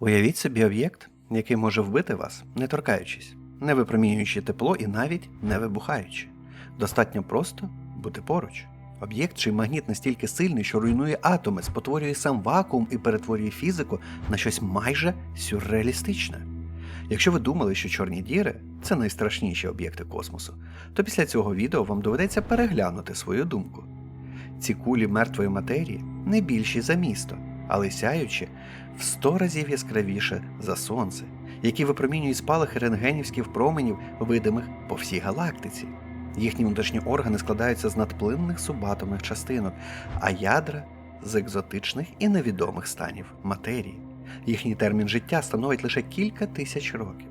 Уявіть собі об'єкт, який може вбити вас, не торкаючись, не випромінюючи тепло і навіть не вибухаючи. Достатньо просто бути поруч. Об'єкт, чий магніт настільки сильний, що руйнує атоми, спотворює сам вакуум і перетворює фізику на щось майже сюрреалістичне. Якщо ви думали, що чорні діри це найстрашніші об'єкти космосу, то після цього відео вам доведеться переглянути свою думку. Ці кулі мертвої матерії не більші за місто, але сяючі в сто разів яскравіше за сонце, які випромінюють спалахи рентгенівських променів, видимих по всій галактиці. Їхні внутрішні органи складаються з надплинних субатомних частинок, а ядра з екзотичних і невідомих станів матерії. Їхній термін життя становить лише кілька тисяч років.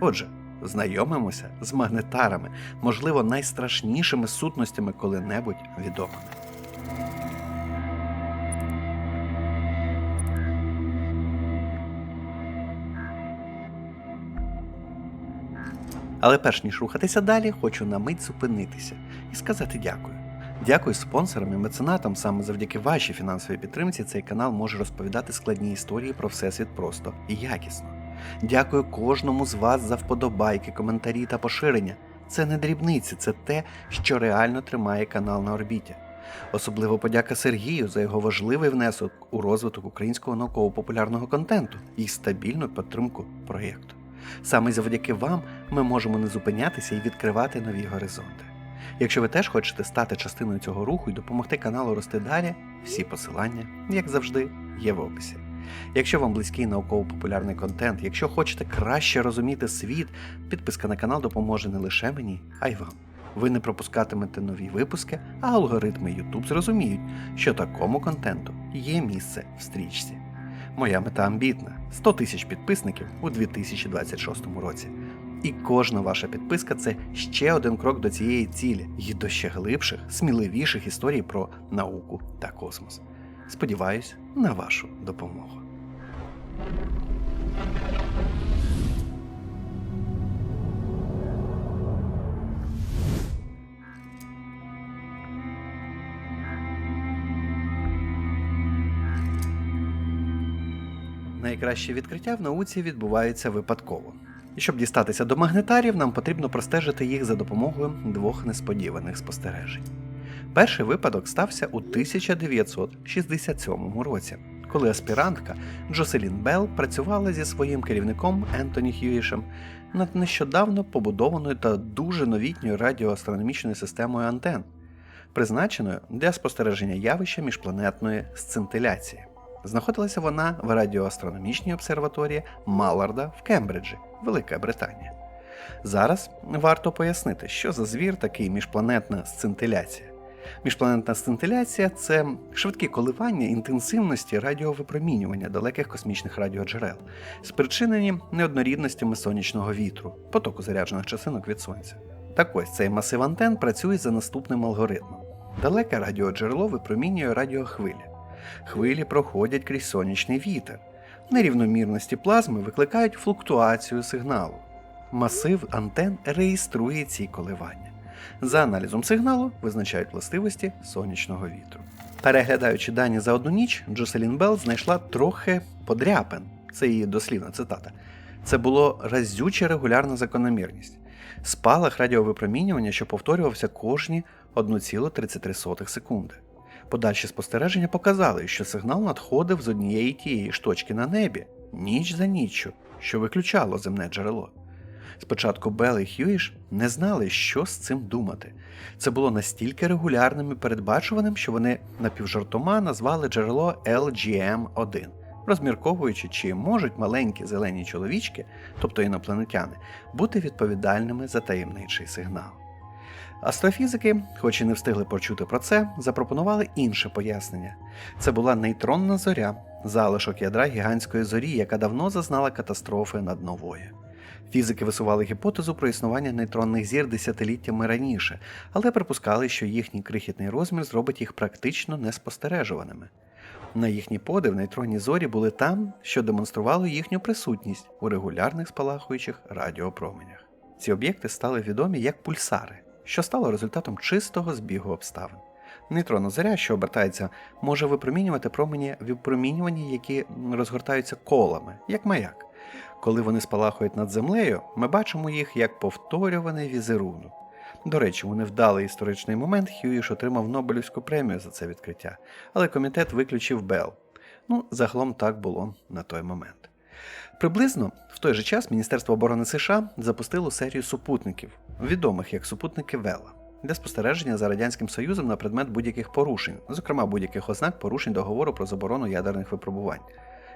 Отже, знайомимося з магнетарами, можливо, найстрашнішими сутностями коли-небудь відомими. Але перш ніж рухатися далі, хочу на мить зупинитися і сказати дякую. Дякую спонсорам і меценатам. Саме завдяки вашій фінансовій підтримці цей канал може розповідати складні історії про всесвіт просто і якісно. Дякую кожному з вас за вподобайки, коментарі та поширення. Це не дрібниці, це те, що реально тримає канал на орбіті. Особливо подяка Сергію за його важливий внесок у розвиток українського науково-популярного контенту і стабільну підтримку проєкту. Саме завдяки вам ми можемо не зупинятися і відкривати нові горизонти. Якщо ви теж хочете стати частиною цього руху і допомогти каналу рости далі, всі посилання, як завжди, є в описі. Якщо вам близький науково-популярний контент, якщо хочете краще розуміти світ, підписка на канал допоможе не лише мені, а й вам. Ви не пропускатимете нові випуски, а алгоритми YouTube зрозуміють, що такому контенту є місце в стрічці. Моя мета амбітна 100 тисяч підписників у 2026 році. І кожна ваша підписка це ще один крок до цієї цілі і до ще глибших, сміливіших історій про науку та космос. Сподіваюсь на вашу допомогу. Найкращі відкриття в науці відбуваються випадково. І щоб дістатися до магнетарів, нам потрібно простежити їх за допомогою двох несподіваних спостережень. Перший випадок стався у 1967 році, коли аспірантка Джоселін Белл працювала зі своїм керівником Ентоні Хьюішем над нещодавно побудованою та дуже новітньою радіоастрономічною системою антен, призначеною для спостереження явища міжпланетної сцинтиляції. Знаходилася вона в радіоастрономічній обсерваторії Малларда в Кембриджі, Велика Британія. Зараз варто пояснити, що за звір такий міжпланетна сцинтиляція. Міжпланетна сцинтиляція це швидкі коливання інтенсивності радіовипромінювання далеких космічних радіоджерел, спричинені неоднорідностями сонячного вітру, потоку заряджених частинок від сонця. Так ось цей масив антен працює за наступним алгоритмом. Далеке радіоджерело випромінює радіохвилі. Хвилі проходять крізь сонячний вітер. Нерівномірності плазми викликають флуктуацію сигналу. Масив антен реєструє ці коливання. За аналізом сигналу визначають властивості сонячного вітру. Переглядаючи дані за одну ніч, Джоселін Белл знайшла трохи подряпин. Це її дослівна цитата. Це було разюча регулярна закономірність. Спалах радіовипромінювання, що повторювався кожні 1,33 секунди. Подальші спостереження показали, що сигнал надходив з однієї тієї ж точки на небі, ніч за ніччю, що виключало земне джерело. Спочатку Белл і Хьюіш не знали, що з цим думати. Це було настільки регулярним і передбачуваним, що вони напівжартома назвали джерело LGM-1, розмірковуючи, чи можуть маленькі зелені чоловічки, тобто інопланетяни, бути відповідальними за таємничий сигнал. Астрофізики, хоч і не встигли почути про це, запропонували інше пояснення. Це була нейтронна зоря, залишок ядра гігантської зорі, яка давно зазнала катастрофи над новою. Фізики висували гіпотезу про існування нейтронних зір десятиліттями раніше, але припускали, що їхній крихітний розмір зробить їх практично неспостережуваними. На їхній подив нейтронні зорі були там, що демонструвало їхню присутність у регулярних спалахуючих радіопроменях. Ці об'єкти стали відомі як пульсари що стало результатом чистого збігу обставин. Нейтронна зоря, що обертається, може випромінювати промені випромінювання, які розгортаються колами, як маяк. Коли вони спалахують над землею, ми бачимо їх як повторюваний візерунок. До речі, у невдалий історичний момент Хьюіш отримав Нобелівську премію за це відкриття, але комітет виключив Белл. Ну, загалом так було на той момент. Приблизно в той же час Міністерство оборони США запустило серію супутників, відомих як супутники Вела, для спостереження за Радянським Союзом на предмет будь-яких порушень, зокрема будь-яких ознак порушень договору про заборону ядерних випробувань.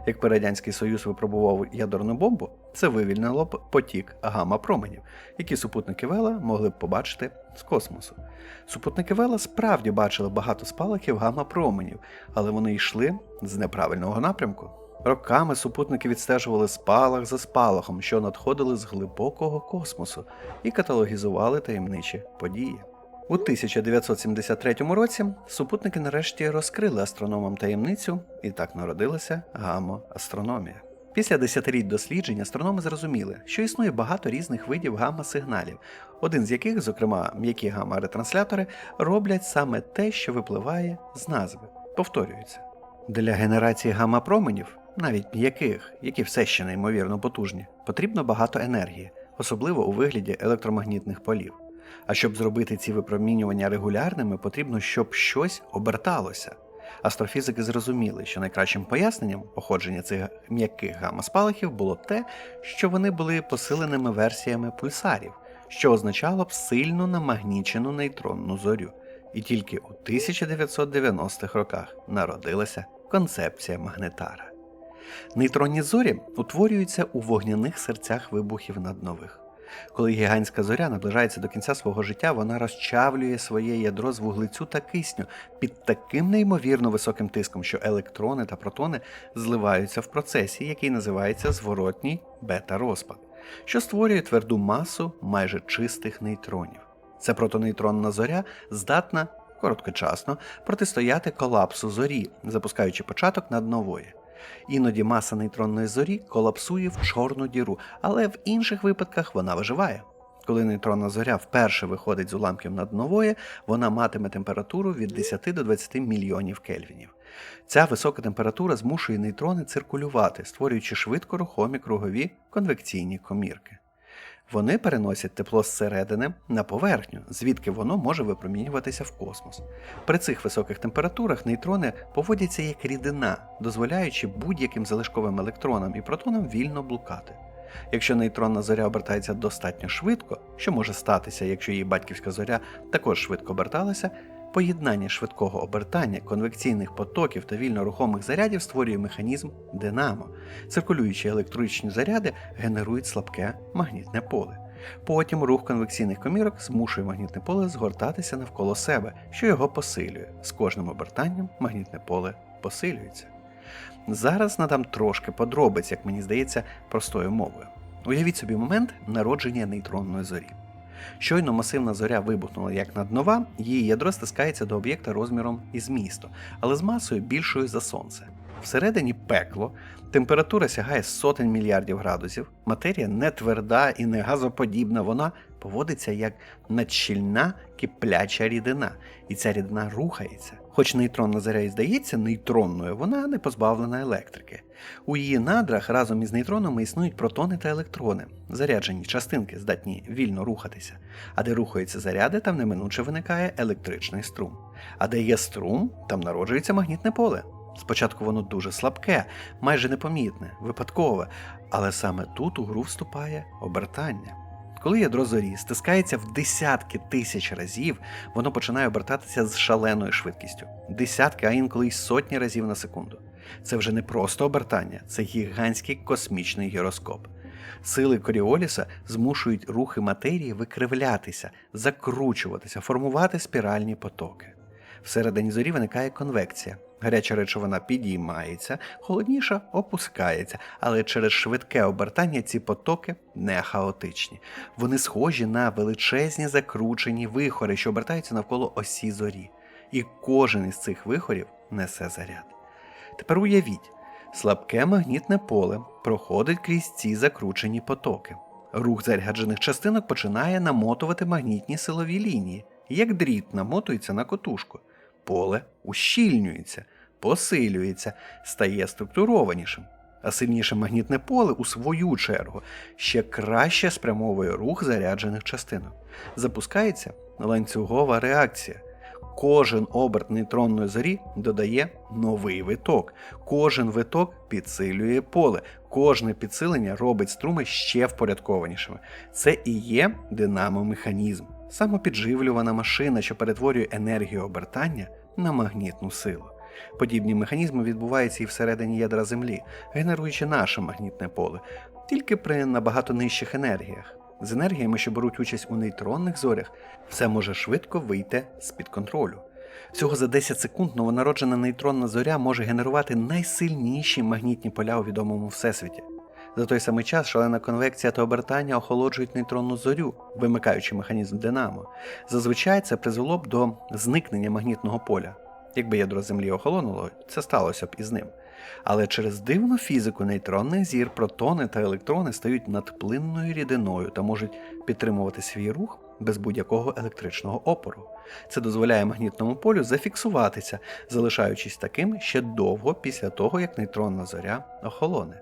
Якби Радянський Союз випробував ядерну бомбу, це вивільнило б потік гамма-променів, які супутники Вела могли б побачити з космосу. Супутники Вела справді бачили багато спалахів гамма-променів, але вони йшли з неправильного напрямку. Роками супутники відстежували спалах за спалахом, що надходили з глибокого космосу, і каталогізували таємничі події. У 1973 році супутники нарешті розкрили астрономам таємницю, і так народилася гамма-астрономія. Після десятиліть досліджень астрономи зрозуміли, що існує багато різних видів гамма-сигналів, один з яких, зокрема м'які гамма-ретранслятори, роблять саме те, що випливає з назви, повторюються. Для генерації гамма-променів, навіть м'яких, які все ще неймовірно потужні, потрібно багато енергії, особливо у вигляді електромагнітних полів. А щоб зробити ці випромінювання регулярними, потрібно, щоб щось оберталося. Астрофізики зрозуміли, що найкращим поясненням походження цих м'яких гамма-спалахів було те, що вони були посиленими версіями пульсарів, що означало б сильно намагнічену нейтронну зорю. І тільки у 1990-х роках народилася концепція магнетара. Нейтронні зорі утворюються у вогняних серцях вибухів наднових. Коли гігантська зоря наближається до кінця свого життя, вона розчавлює своє ядро з вуглецю та кисню під таким неймовірно високим тиском, що електрони та протони зливаються в процесі, який називається зворотній бета-розпад, що створює тверду масу майже чистих нейтронів. Ця протонейтронна зоря здатна короткочасно протистояти колапсу зорі, запускаючи початок наднової. Іноді маса нейтронної зорі колапсує в чорну діру, але в інших випадках вона виживає. Коли нейтронна зоря вперше виходить з уламків наднової, вона матиме температуру від 10 до 20 мільйонів кельвінів. Ця висока температура змушує нейтрони циркулювати, створюючи швидко рухомі кругові конвекційні комірки. Вони переносять тепло зсередини на поверхню, звідки воно може випромінюватися в космос. При цих високих температурах нейтрони поводяться як рідина, дозволяючи будь-яким залишковим електронам і протонам вільно блукати. Якщо нейтронна зоря обертається достатньо швидко, що може статися, якщо її батьківська зоря також швидко оберталася, поєднання швидкого обертання конвекційних потоків та вільно рухомих зарядів створює механізм динамо. Циркулюючі електричні заряди генерують слабке магнітне поле. Потім рух конвекційних комірок змушує магнітне поле згортатися навколо себе, що його посилює. З кожним обертанням магнітне поле посилюється. Зараз надам трошки подробиць, як мені здається, простою мовою. Уявіть собі момент народження нейтронної зорі. Щойно масивна зоря вибухнула як наднова, її ядро стискається до об'єкта розміром із місто, але з масою більшою за сонце. Всередині пекло, температура сягає сотень мільярдів градусів, матерія не тверда і не газоподібна, вона поводиться як надщільна кипляча рідина, і ця рідина рухається. Хоч нейтронна зоря і здається нейтронною, вона не позбавлена електрики. У її надрах разом із нейтронами існують протони та електрони, заряджені частинки, здатні вільно рухатися. А де рухаються заряди, там неминуче виникає електричний струм. А де є струм, там народжується магнітне поле. Спочатку воно дуже слабке, майже непомітне, випадкове, але саме тут у гру вступає обертання. Коли ядро зорі стискається в десятки тисяч разів, воно починає обертатися з шаленою швидкістю десятки, а інколи й сотні разів на секунду. Це вже не просто обертання, це гігантський космічний гіроскоп. Сили Коріоліса змушують рухи матерії викривлятися, закручуватися, формувати спіральні потоки. Всередині зорі виникає конвекція. Гаряча речовина підіймається, холодніша опускається, але через швидке обертання ці потоки не хаотичні. Вони схожі на величезні закручені вихори, що обертаються навколо осі зорі. І кожен із цих вихорів несе заряд. Тепер уявіть, слабке магнітне поле проходить крізь ці закручені потоки. Рух заряджених частинок починає намотувати магнітні силові лінії, як дріт намотується на котушку. поле ущільнюється, посилюється, стає структурованішим. А сильніше магнітне поле, у свою чергу, ще краще спрямовує рух заряджених частинок. Запускається ланцюгова реакція. Кожен оберт нейтронної зорі додає новий виток. Кожен виток підсилює поле. Кожне підсилення робить струми ще впорядкованішими. Це і є динамомеханізм, самопідживлювана машина, що перетворює енергію обертання на магнітну силу. Подібні механізми відбуваються і всередині ядра Землі, генеруючи наше магнітне поле, тільки при набагато нижчих енергіях. З енергіями, що беруть участь у нейтронних зорях, все може швидко вийти з-під контролю. Всього за 10 секунд новонароджена нейтронна зоря може генерувати найсильніші магнітні поля у відомому всесвіті. За той самий час шалена конвекція та обертання охолоджують нейтронну зорю, вимикаючи механізм Динамо. Зазвичай це призвело б до зникнення магнітного поля. Якби ядро Землі охолонуло, це сталося б із ним. Але через дивну фізику нейтронних зір протони та електрони стають надплинною рідиною та можуть підтримувати свій рух без будь-якого електричного опору. Це дозволяє магнітному полю зафіксуватися, залишаючись таким ще довго після того, як нейтронна зоря охолоне.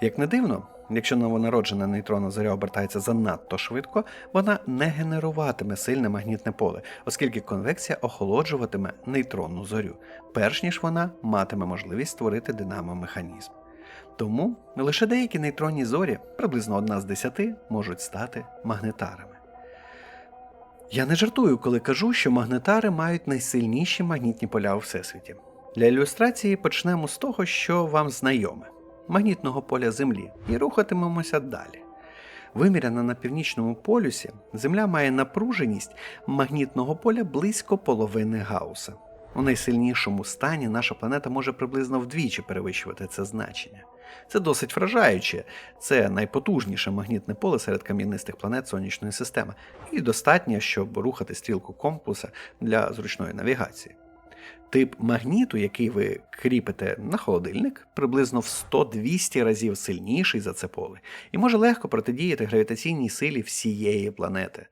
Як не дивно, якщо новонароджена нейтронна зоря обертається занадто швидко, вона не генеруватиме сильне магнітне поле, оскільки конвекція охолоджуватиме нейтронну зорю, перш ніж вона матиме можливість створити динамомеханізм. Тому лише деякі нейтронні зорі, приблизно одна з десяти, можуть стати магнетарами. Я не жартую, коли кажу, що магнетари мають найсильніші магнітні поля у всесвіті. Для ілюстрації почнемо з того, що вам знайоме магнітного поля Землі, і рухатимемося далі. Виміряна на північному полюсі, Земля має напруженість магнітного поля близько половини Гауса. У найсильнішому стані наша планета може приблизно вдвічі перевищувати це значення. Це досить вражаюче, це найпотужніше магнітне поле серед кам'янистих планет сонячної системи, і достатньо, щоб рухати стрілку компаса для зручної навігації. Тип магніту, який ви кріпите на холодильник, приблизно в 100-200 разів сильніший за це поле, і може легко протидіяти гравітаційній силі всієї планети.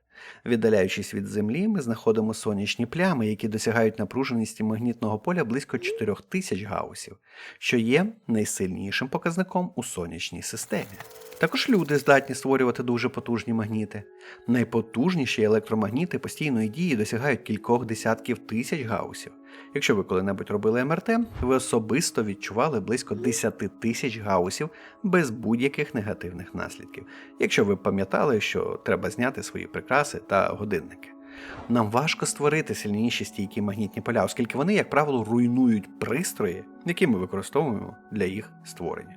Віддаляючись від Землі, ми знаходимо сонячні плями, які досягають напруженості магнітного поля близько 4000 гаусів, що є найсильнішим показником у сонячній системі. Також люди здатні створювати дуже потужні магніти. Найпотужніші електромагніти постійної дії досягають кількох десятків тисяч гаусів. Якщо ви коли-небудь робили МРТ, ви особисто відчували близько 10 тисяч гаусів без будь-яких негативних наслідків, якщо ви пам'ятали, що треба зняти свої прикраси та годинники. Нам важко створити сильніші стійкі магнітні поля, оскільки вони, як правило, руйнують пристрої, які ми використовуємо для їх створення.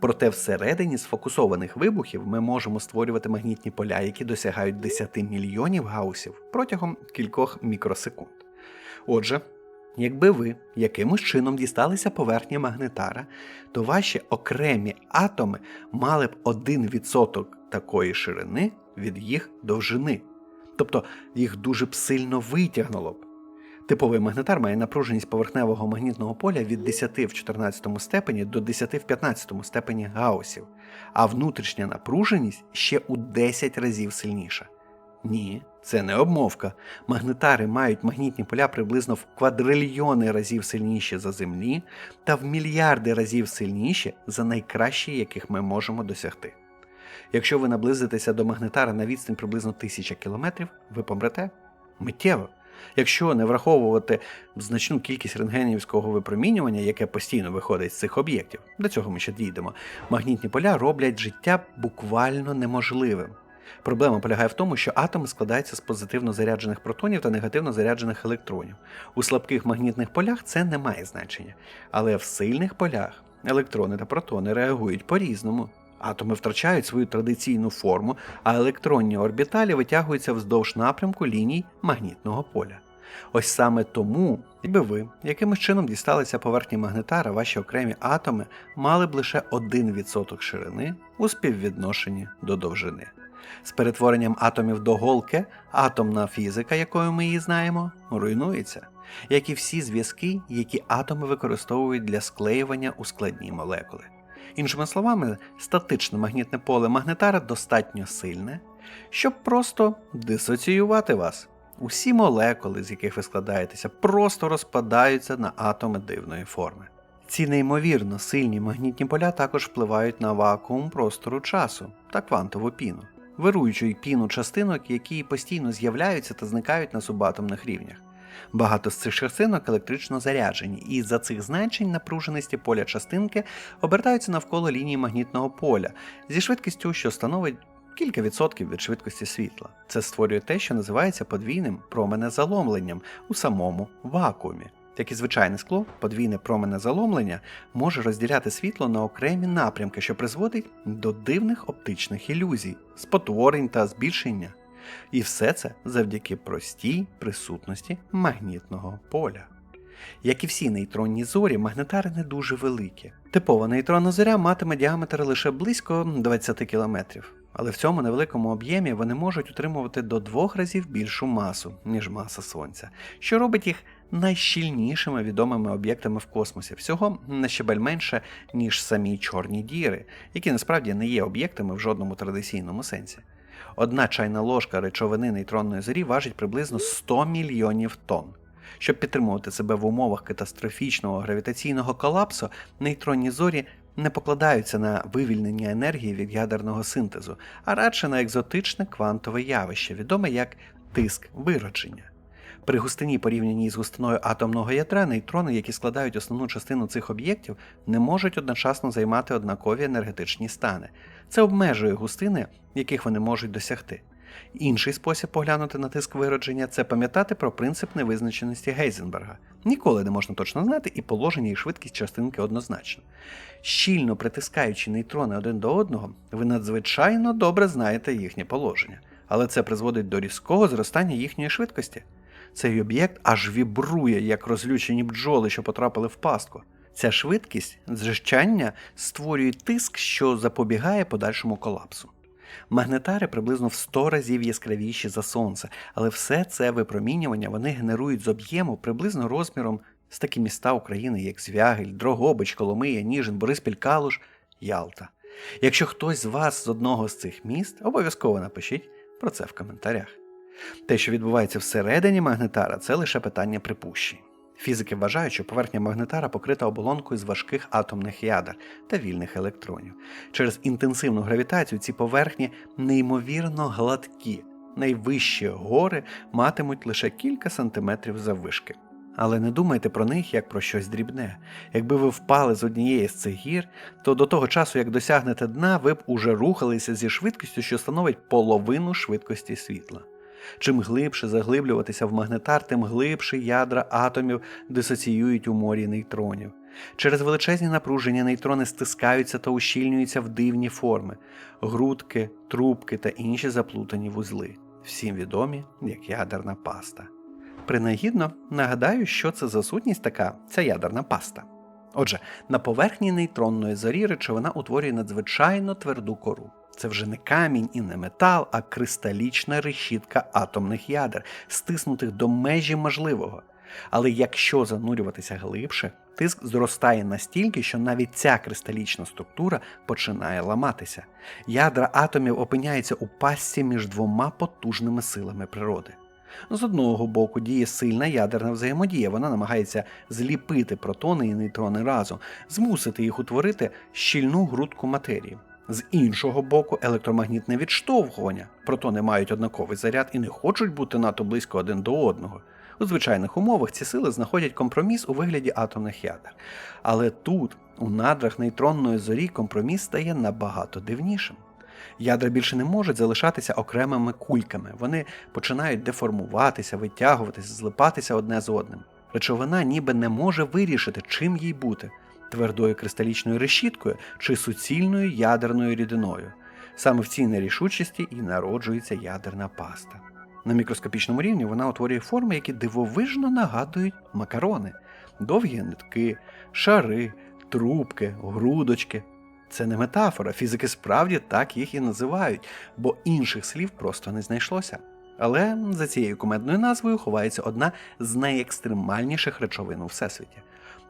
Проте всередині сфокусованих вибухів ми можемо створювати магнітні поля, які досягають 10 мільйонів гаусів протягом кількох мікросекунд. Отже, Якби ви якимось чином дісталися поверхні магнетара, то ваші окремі атоми мали б 1% такої ширини від їх довжини. Тобто їх дуже б сильно витягнуло б. Типовий магнетар має напруженість поверхневого магнітного поля від 10 в 14 степені до 10 в 15 степені гаусів, а внутрішня напруженість ще у 10 разів сильніша. Ні, це не обмовка. Магнетари мають магнітні поля приблизно в квадрильйони разів сильніші за Землі та в мільярди разів сильніші за найкращі, яких ми можемо досягти. Якщо ви наблизитеся до магнетара на відстань приблизно 1000 кілометрів, ви помрете миттєво. Якщо не враховувати значну кількість рентгенівського випромінювання, яке постійно виходить з цих об'єктів, до цього ми ще дійдемо, магнітні поля роблять життя буквально неможливим. Проблема полягає в тому, що атоми складаються з позитивно заряджених протонів та негативно заряджених електронів. У слабких магнітних полях це не має значення, але в сильних полях електрони та протони реагують по-різному. Атоми втрачають свою традиційну форму, а електронні орбіталі витягуються вздовж напрямку ліній магнітного поля. Ось саме тому, якби ви якимось чином дісталися поверхні магнетара, ваші окремі атоми мали б лише 1% ширини у співвідношенні до довжини. З перетворенням атомів до голки, атомна фізика, якою ми її знаємо, руйнується, як і всі зв'язки, які атоми використовують для склеювання у складні молекули. Іншими словами, статичне магнітне поле магнетара достатньо сильне, щоб просто дисоціювати вас. Усі молекули, з яких ви складаєтеся, просто розпадаються на атоми дивної форми. Ці неймовірно сильні магнітні поля також впливають на вакуум простору часу та квантову піну, вируючу піну частинок, які постійно з'являються та зникають на субатомних рівнях. Багато з цих частинок електрично заряджені, і за цих значень напруженості поля частинки обертаються навколо лінії магнітного поля зі швидкістю, що становить кілька відсотків від швидкості світла. Це створює те, що називається подвійним променезаломленням у самому вакуумі. Як і звичайне скло, подвійне променезаломлення може розділяти світло на окремі напрямки, що призводить до дивних оптичних ілюзій, спотворень та збільшення. І все це завдяки простій присутності магнітного поля. Як і всі нейтронні зорі, магнетари не дуже великі. Типова нейтронна зоря матиме діаметр лише близько 20 км, але в цьому невеликому об'ємі вони можуть утримувати до двох разів більшу масу, ніж маса Сонця, що робить їх найщільнішими відомими об'єктами в космосі, всього на щебель менше, ніж самі чорні діри, які насправді не є об'єктами в жодному традиційному сенсі. Одна чайна ложка речовини нейтронної зорі важить приблизно 100 мільйонів тонн. Щоб підтримувати себе в умовах катастрофічного гравітаційного колапсу, нейтронні зорі не покладаються на вивільнення енергії від ядерного синтезу, а радше на екзотичне квантове явище, відоме як тиск виродження. При густині порівнянні з густиною атомного ядра нейтрони, які складають основну частину цих об'єктів, не можуть одночасно займати однакові енергетичні стани. Це обмежує густини, яких вони можуть досягти. Інший спосіб поглянути на тиск виродження це пам'ятати про принцип невизначеності Гейзенберга. Ніколи не можна точно знати, і положення і швидкість частинки однозначно. Щільно притискаючи нейтрони один до одного, ви надзвичайно добре знаєте їхнє положення, але це призводить до різкого зростання їхньої швидкості. Цей об'єкт аж вібрує, як розлючені бджоли, що потрапили в пастку. Ця швидкість зжищання створює тиск, що запобігає подальшому колапсу. Магнетари приблизно в 100 разів яскравіші за сонце, але все це випромінювання вони генерують з об'єму приблизно розміром з такі міста України, як Звягель, Дрогобич, Коломия, Ніжин, Бориспіль, Калуш, Ялта. Якщо хтось з вас з одного з цих міст, обов'язково напишіть про це в коментарях. Те, що відбувається всередині магнетара, це лише питання припущень. Фізики вважають, що поверхня магнетара покрита оболонкою з важких атомних ядер та вільних електронів. Через інтенсивну гравітацію ці поверхні неймовірно гладкі, найвищі гори матимуть лише кілька сантиметрів заввишки. Але не думайте про них як про щось дрібне. Якби ви впали з однієї з цих гір, то до того часу, як досягнете дна, ви б уже рухалися зі швидкістю, що становить половину швидкості світла. Чим глибше заглиблюватися в магнетар, тим глибше ядра атомів дисоціюють у морі нейтронів. Через величезні напруження нейтрони стискаються та ущільнюються в дивні форми грудки, трубки та інші заплутані вузли, всім відомі як ядерна паста. Принагідно нагадаю, що це за сутність така ця ядерна паста. Отже, на поверхні нейтронної зорі речовина утворює надзвичайно тверду кору. Це вже не камінь і не метал, а кристалічна решітка атомних ядер, стиснутих до межі можливого. Але якщо занурюватися глибше, тиск зростає настільки, що навіть ця кристалічна структура починає ламатися. Ядра атомів опиняються у пастці між двома потужними силами природи. З одного боку діє сильна ядерна взаємодія, вона намагається зліпити протони і нейтрони разом, змусити їх утворити щільну грудку матерії. З іншого боку, електромагнітне відштовхування. Протони мають однаковий заряд і не хочуть бути надто близько один до одного. У звичайних умовах ці сили знаходять компроміс у вигляді атомних ядер. Але тут, у надрах нейтронної зорі, компроміс стає набагато дивнішим. Ядра більше не можуть залишатися окремими кульками, вони починають деформуватися, витягуватися, злипатися одне з одним. Речовина ніби не може вирішити, чим їй бути твердою кристалічною решіткою чи суцільною ядерною рідиною. Саме в цій нерішучості і народжується ядерна паста. На мікроскопічному рівні вона утворює форми, які дивовижно нагадують макарони, довгі нитки, шари, трубки, грудочки. Це не метафора, фізики справді так їх і називають, бо інших слів просто не знайшлося. Але за цією кумедною назвою ховається одна з найекстремальніших речовин у всесвіті.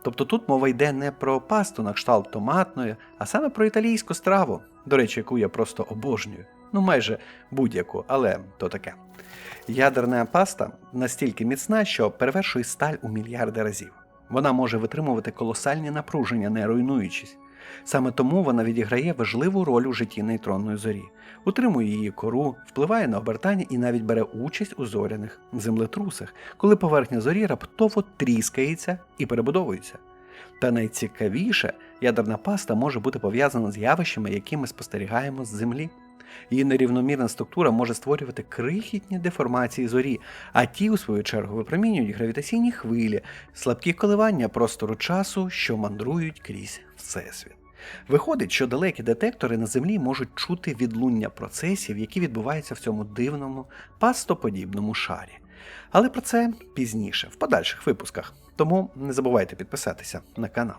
Тобто тут мова йде не про пасту на кшталт томатної, а саме про італійську страву, до речі, яку я просто обожнюю Ну, майже будь-яку, але то таке. Ядерна паста настільки міцна, що перевершує сталь у мільярди разів. Вона може витримувати колосальні напруження, не руйнуючись. Саме тому вона відіграє важливу роль у житті нейтронної зорі, утримує її кору, впливає на обертання і навіть бере участь у зоряних землетрусах, коли поверхня зорі раптово тріскається і перебудовується. Та найцікавіше, ядерна паста може бути пов'язана з явищами, які ми спостерігаємо з Землі. Її нерівномірна структура може створювати крихітні деформації зорі, а ті, у свою чергу, випромінюють гравітаційні хвилі, слабкі коливання простору часу, що мандрують крізь Всесвіт. Виходить, що далекі детектори на Землі можуть чути відлуння процесів, які відбуваються в цьому дивному, пастоподібному шарі. Але про це пізніше, в подальших випусках. Тому не забувайте підписатися на канал.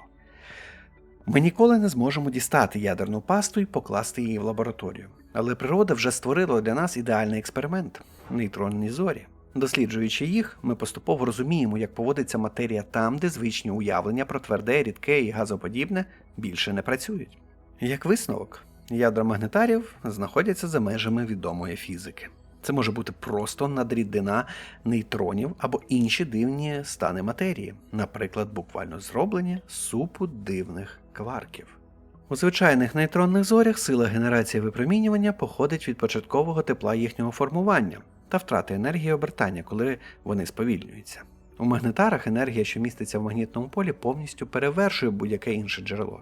Ми ніколи не зможемо дістати ядерну пасту і покласти її в лабораторію. Але природа вже створила для нас ідеальний експеримент нейтронні зорі. Досліджуючи їх, ми поступово розуміємо, як поводиться матерія там, де звичні уявлення про тверде, рідке і газоподібне більше не працюють. Як висновок, ядра магнетарів знаходяться за межами відомої фізики. Це може бути просто надрідина нейтронів або інші дивні стани матерії, наприклад, буквально зроблені супу дивних кварків. У звичайних нейтронних зорях сила генерації випромінювання походить від початкового тепла їхнього формування та втрати енергії обертання, коли вони сповільнюються. У магнетарах енергія, що міститься в магнітному полі, повністю перевершує будь-яке інше джерело.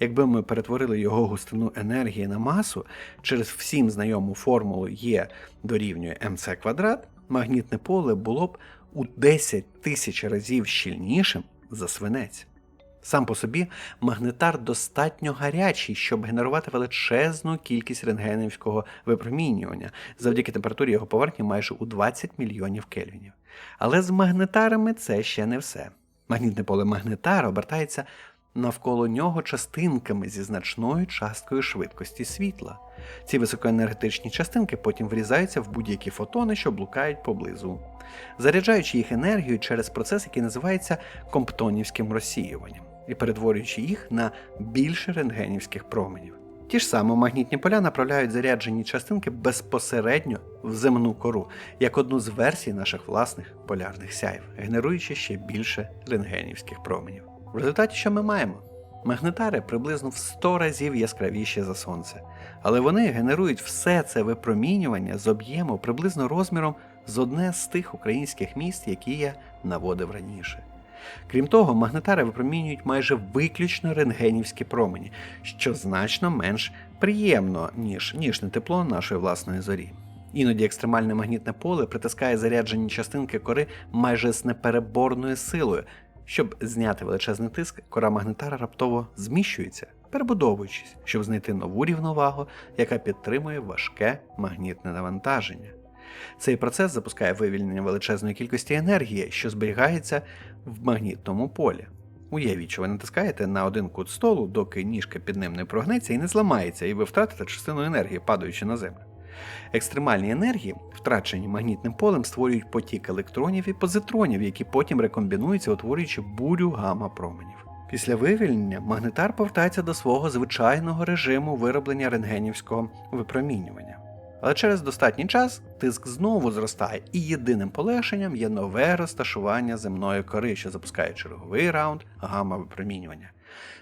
Якби ми перетворили його густину енергії на масу через всім знайому формулу Е дорівнює МЦ квадрат, магнітне поле було б у 10 тисяч разів щільнішим за свинець. Сам по собі магнетар достатньо гарячий, щоб генерувати величезну кількість рентгенівського випромінювання завдяки температурі його поверхні майже у 20 мільйонів кельвінів. Але з магнетарами це ще не все. Магнітне поле магнетара обертається навколо нього частинками зі значною часткою швидкості світла. Ці високоенергетичні частинки потім врізаються в будь-які фотони, що блукають поблизу, заряджаючи їх енергію через процес, який називається комптонівським розсіюванням, і перетворюючи їх на більше рентгенівських променів. Ті ж самі магнітні поля направляють заряджені частинки безпосередньо в земну кору, як одну з версій наших власних полярних сяїв, генеруючи ще більше рентгенівських променів. В результаті що ми маємо? Магнетари приблизно в 100 разів яскравіші за сонце, але вони генерують все це випромінювання з об'єму приблизно розміром з одне з тих українських міст, які я наводив раніше. Крім того, магнетари випромінюють майже виключно рентгенівські промені, що значно менш приємно, ніж ніжне тепло нашої власної зорі. Іноді екстремальне магнітне поле притискає заряджені частинки кори майже з непереборною силою. Щоб зняти величезний тиск, кора магнетара раптово зміщується, перебудовуючись, щоб знайти нову рівновагу, яка підтримує важке магнітне навантаження. Цей процес запускає вивільнення величезної кількості енергії, що зберігається в магнітному полі. Уявіть, що ви натискаєте на один кут столу, доки ніжка під ним не прогнеться і не зламається, і ви втратите частину енергії, падаючи на землю. Екстремальні енергії, втрачені магнітним полем, створюють потік електронів і позитронів, які потім рекомбінуються, утворюючи бурю гамма-променів. Після вивільнення магнетар повертається до свого звичайного режиму вироблення рентгенівського випромінювання. Але через достатній час тиск знову зростає, і єдиним полегшенням є нове розташування земної кори, що запускає черговий раунд гамма-випромінювання.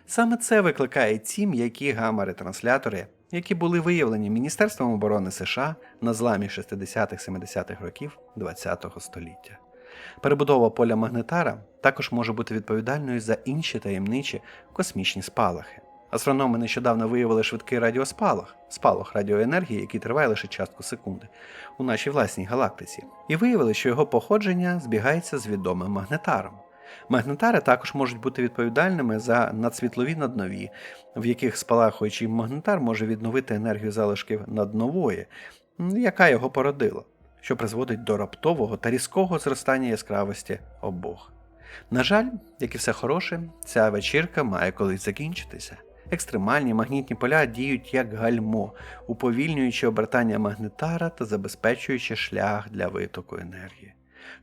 Саме це викликає ці м'які гамма-ретранслятори, які були виявлені Міністерством оборони США на зламі 60-70-х років ХХ століття. Перебудова поля магнетара також може бути відповідальною за інші таємничі космічні спалахи. Астрономи нещодавно виявили швидкий радіоспалах, спалах радіоенергії, який триває лише частку секунди, у нашій власній галактиці, і виявили, що його походження збігається з відомим магнетаром. Магнетари також можуть бути відповідальними за надсвітлові наднові, в яких спалахуючий магнетар може відновити енергію залишків наднової, яка його породила, що призводить до раптового та різкого зростання яскравості обох. На жаль, як і все хороше, ця вечірка має колись закінчитися. Екстремальні магнітні поля діють як гальмо, уповільнюючи обертання магнетара та забезпечуючи шлях для витоку енергії.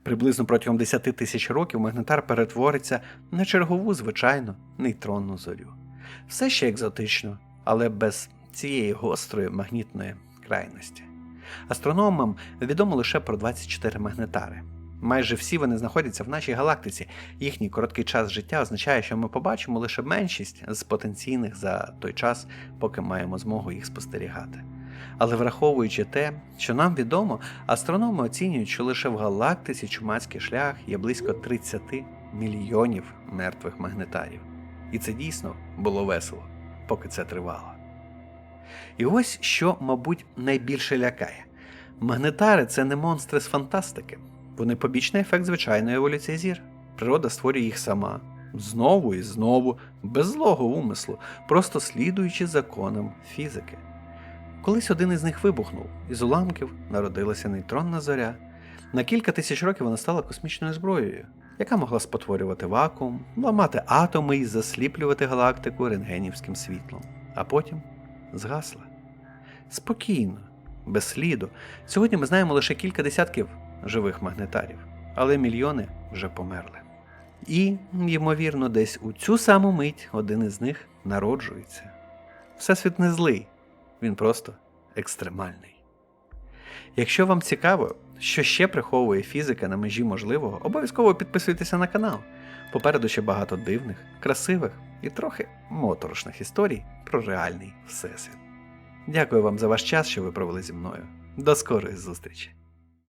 Приблизно протягом 10 тисяч років магнетар перетвориться на чергову звичайну нейтронну зорю. Все ще екзотично, але без цієї гострої магнітної крайності. Астрономам відомо лише про 24 магнетари. Майже всі вони знаходяться в нашій галактиці. Їхній короткий час життя означає, що ми побачимо лише меншість з потенційних за той час, поки маємо змогу їх спостерігати. Але враховуючи те, що нам відомо, астрономи оцінюють, що лише в галактиці чумацький шлях є близько 30 мільйонів мертвих магнетарів. І це дійсно було весело, поки це тривало. І ось що, мабуть, найбільше лякає: магнетари це не монстри з фантастики, вони побічний ефект звичайної еволюції зір. Природа створює їх сама, знову і знову, без злого умислу, просто слідуючи законам фізики. Колись один із них вибухнув, із уламків народилася нейтронна зоря. На кілька тисяч років вона стала космічною зброєю, яка могла спотворювати вакуум, ламати атоми і засліплювати галактику рентгенівським світлом, а потім згасла. Спокійно, без сліду. Сьогодні ми знаємо лише кілька десятків живих магнетарів, але мільйони вже померли. І, ймовірно, десь у цю саму мить один із них народжується. Всесвіт не злий, він просто екстремальний. Якщо вам цікаво, що ще приховує фізика на межі можливого, обов'язково підписуйтеся на канал. Попереду ще багато дивних, красивих і трохи моторошних історій про реальний всесвіт. Дякую вам за ваш час, що ви провели зі мною. До скорої зустрічі!